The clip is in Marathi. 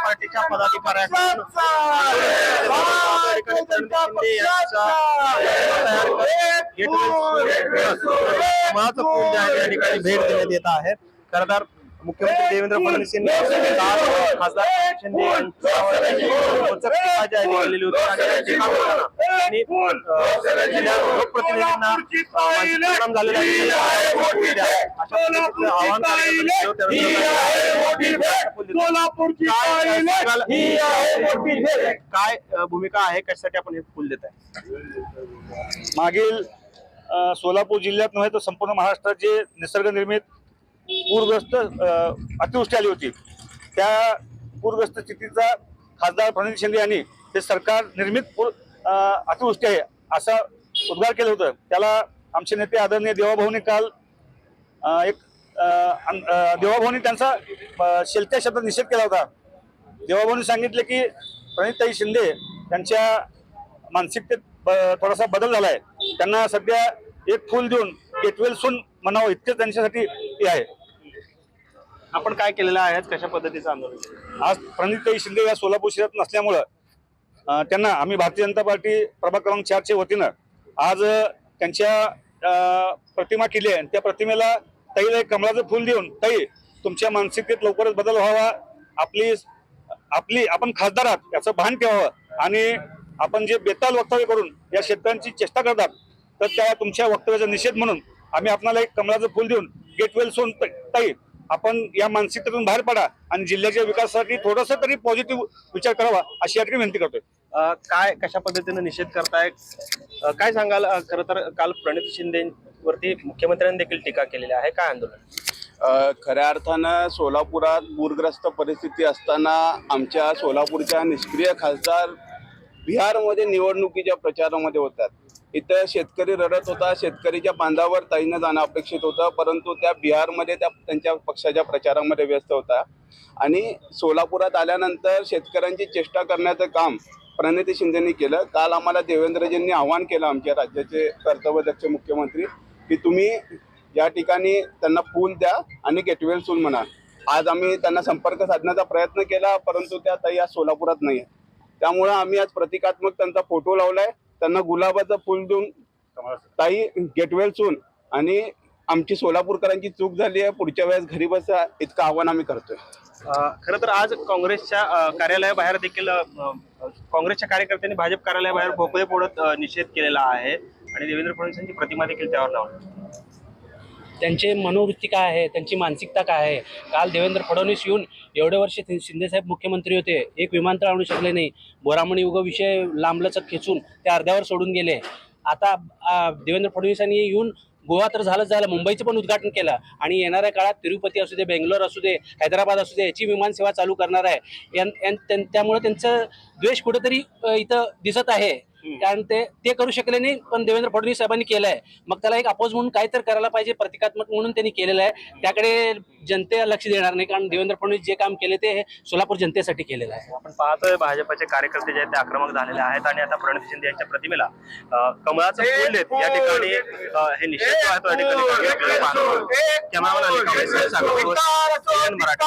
पार्टीच्या पदाधिकाऱ्यांकडून या ठिकाणी प्रणिती शिंदे यांचा तयार करत गेटवे कमळाचं फूल जे आहे या ठिकाणी भेट देण्यात येत आहे खरं तर मुख्यमंत्री देवेंद्र फडणवीस यांनी खासदार शिंदे होती. आणि लोकप्रतिनिधींना परिणाम झालेला आवाहन काय भूमिका आहे? कशासाठी आपण हे फुल देत आहे मागील सोलापूर जिल्ह्यात नव्हे तर संपूर्ण महाराष्ट्रात जे निसर्ग निर्मित पूरग्रस्त अतिवृष्टी आली होती. त्या पूरग्रस्त स्थितीचा खासदार प्रणित शिंदे यांनी हे सरकार निर्मित पूर अतिवृष्टी आहे असा उद्गार केलं होतं. त्याला आमचे नेते आदरणीय देवाभाऊने काल एक देवाभाऊनी त्यांचा शेलत्या शब्दात निषेध केला होता. देवाभाऊनी सांगितले की प्रणितताई शिंदे त्यांच्या मानसिकतेत ब- थोडासा बदल झाला आहे त्यांना सध्या एक फूल देऊन गेटवेल सून म्हणावं इतकेच त्यांच्यासाठी हे आहे. आपण काय केलेलं आहे कशा पद्धतीचं आंदोलन आज प्रणितताई शिंदे या सोलापूर शहरात नसल्यामुळं त्यांना आम्ही भारतीय जनता पार्टी प्रभाग क्रमांक चारच्या वतीनं आज त्यांच्या प्रतिमा केली आहे. आणि त्या प्रतिमेला ताईला एक कमळाचं फूल देऊन ताई तुमच्या मानसिकतेत लवकरच बदल व्हावा. आपली आपली आपण खासदार आहात. याचं भान ठेवावं. आणि आपण जे बेताल वक्तव्य करून या शेतकऱ्यांची चेष्टा करतात तर त्या तुमच्या वक्तव्याचा निषेध म्हणून आम्ही आपणाला एक कमळाचं फूल देऊन गेट वेल सोन ताई आपण या मानसिकतेतून बाहेर पडा आणि जिल्ह्याच्या विकासासाठी थोडस तरी पॉझिटिव्ह विचार करावा अशी या ठिकाणी विनंती करतोय. काय कशा पद्धतीने निषेध करताय काय सांगाल? खरं तर काल प्रणिती शिंदे वरती मुख्यमंत्र्यांनी देखील टीका केलेली आहे. काय आंदोलन? अ, खऱ्या अर्थानं सोलापुरात पूरग्रस्त परिस्थिती असताना आमच्या सोलापूरच्या निष्क्रिय खासदार बिहारमध्ये निवडणुकीच्या प्रचारामध्ये होतात. इथं शेतकरी रडत होता शेतकरीच्या बांधावर ताईनं जाणं अपेक्षित होतं परंतु त्या बिहारमध्ये त्या त्यांच्या पक्षाच्या प्रचारामध्ये व्यस्त होता. आणि सोलापुरात आल्यानंतर शेतकऱ्यांची चेष्टा करण्याचं काम प्रणिती शिंदेनी केलं. काल आम्हाला देवेंद्रजींनी आव्हान केलं आमच्या राज्याचे कर्तव्यदक्ष मुख्यमंत्री की तुम्ही या ठिकाणी त्यांना फूल द्या आणि गेटवेल सूल म्हणा. आज आम्ही त्यांना संपर्क साधण्याचा प्रयत्न केला परंतु त्या ताई आज सोलापुरात नाही आहे त्यामुळं आम्ही आज प्रतिकात्मक त्यांचा फोटो लावला आहे त्यांना गुलाबाचं फुल देऊन ताई गेटवेल चून आणि आमची सोलापूरकरांची चूक झाली आहे पुढच्या वेळेस घरी बसा इतकं आव्हान आम्ही करतोय. खर तर आज काँग्रेसच्या कार्यालयाबाहेर देखील काँग्रेसच्या कार्यकर्त्यांनी भाजप कार्यालयाबाहेर भोपळे फोडत निषेध केलेला आहे. आणि देवेंद्र फडणवीस यांची प्रतिमा देखील त्यावर लावली. त्यांचे मनोवृत्ती काय आहे? त्यांची मानसिकता काय आहे? काल देवेंद्र फडणवीस येऊन एवढे वर्ष शिंदेसाहेब मुख्यमंत्री होते. एक विमानतळ आणू शकले नाही. बोरामणी युग विषय लांबलचक खेचून ते अर्ध्यावर सोडून गेले. आता देवेंद्र फडणवीसांनी येऊन गोवा तर झालंच झालं. मुंबईचं पण उद्घाटन केलं. आणि येणाऱ्या काळात तिरुपती असू दे बेंगलोर असू दे हैदराबाद असू दे याची विमानसेवा चालू करणार आहे. त्यां- त्यामुळे त्यांचं द्वेष कुठेतरी इथं दिसत आहे. कारण ते ते करू शकले नाही पण देवेंद्र फडणवीस साहेबांनी केलं आहे मग त्याला एक अपोज म्हणून काय तर करायला पाहिजे प्रतिकात्मक म्हणून त्यांनी केलेलं आहे. त्याकडे जनते लक्ष देणार नाही कारण देवेंद्र फडणवीस जे काम केले ते हे सोलापूर जनतेसाठी केलेलं आहे. आपण पाहतोय भाजपचे कार्यकर्ते जे आहेत ते आक्रमक झालेले आहेत आणि आता प्रणिती शिंदे यांच्या प्रतिमेला कमळाचं फूल देत या ठिकाणी हे निषेध जो आहे तो या ठिकाणी करण्यात आपल्याला पाहायला मिळतो. Cameraman Ali Kamble, Sagar Ghosh, CNN Marathi